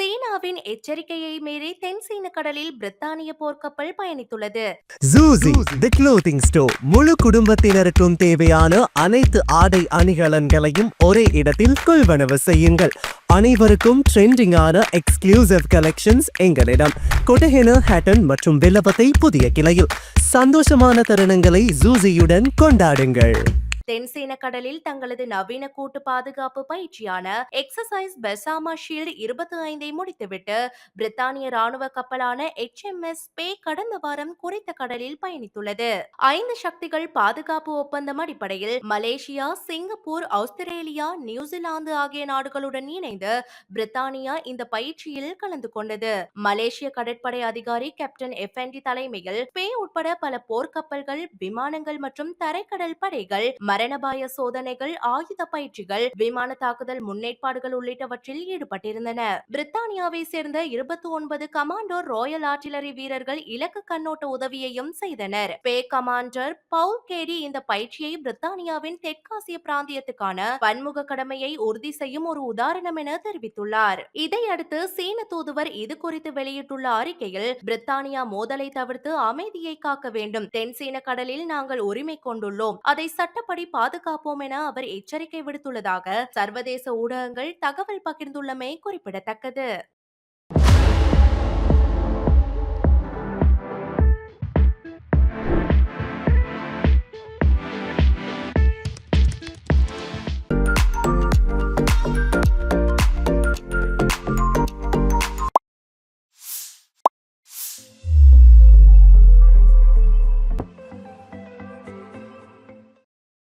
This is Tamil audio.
சீனாவின் எச்சரிக்கையை மீறி தென் சீன கடலில் பிரித்தானிய போர்க்கப்பல் பயணித்துள்ளது. ஜூசி தி க்ளோத்திங் ஸ்டோர் முழு குடும்பத்தினருக்கும் தேவையான அனைத்து ஆடை அணிகலன்களையும் ஒரே இடத்தில் கொள்வனவு செய்யுங்கள். அனைவருக்கும் ட்ரெண்டிங்கான எக்ஸ்க்ளூசிவ் கலெக்ஷன்ஸ் எங்களிடம். கொட்டஹென ஹேட்டன் மற்றும் வில்லபத்தை புதிய கிளையில். சந்தோஷமான தருணங்களை ஜூசியுடன் கொண்டாடுங்கள். தென்சீன கடலில் தங்களது நவீன கூட்டு பாதுகாப்பு பயிற்சியான எக்ஸசைஸ் பெசாமா ஷீல்டு இருபத்தி ஐந்தை முடித்துவிட்டு பிரித்தானிய ராணுவ கப்பலான எச் எம் எஸ் பே கடந்த வாரம் குறித்த கடலில் பயணித்துள்ளது. ஐந்து சக்திகள் பாதுகாப்பு ஒப்பந்தம் அடிப்படையில் மலேசியா சிங்கப்பூர் ஆஸ்திரேலியா நியூசிலாந்து ஆகிய நாடுகளுடன் இணைந்து பிரித்தானியா இந்த பயிற்சியில் கலந்து கொண்டது. மலேசிய கடற்படை அதிகாரி கேப்டன் எஃப்என்டி தலைமையில் பே உட்பட பல போர்க்கப்பல்கள் விமானங்கள் மற்றும் தரைக்கடல் படைகள் மரணபாய சோதனைகள் ஆயுத பயிற்சிகள் விமான தாக்குதல் முன்னேற்பாடுகள் உள்ளிட்டவற்றில் ஈடுபட்டிருந்தன. பிரித்தானியாவை சேர்ந்த இருபத்தி ஒன்பது கமாண்டோ ராயல் ஆர்டிலரி வீரர்கள் இலக்கு கண்ணோட்ட உதவியையும் செய்தனர். பே கமாண்டர் பவுல் கேடி இந்த பயிற்சியை பிரித்தானியாவின் தெற்காசிய பிராந்தியத்துக்கான பன்முக கடமையை உறுதி செய்யும் ஒரு உதாரணம் என தெரிவித்துள்ளார். இதையடுத்து சீன தூதுவர் இது குறித்து வெளியிட்டுள்ள அறிக்கையில் பிரித்தானியா மோதலை தவிர்த்து அமைதியை காக்க வேண்டும். தென் சீன கடலில் நாங்கள் உரிமை கொண்டுள்ளோம். அதை சட்டப்படி பாதுகாப்போம் என அவர் எச்சரிக்கை விடுத்துள்ளதாக சர்வதேச ஊடகங்கள் தகவல் பகிர்ந்துள்ளமை குறிப்பிடத்தக்கது.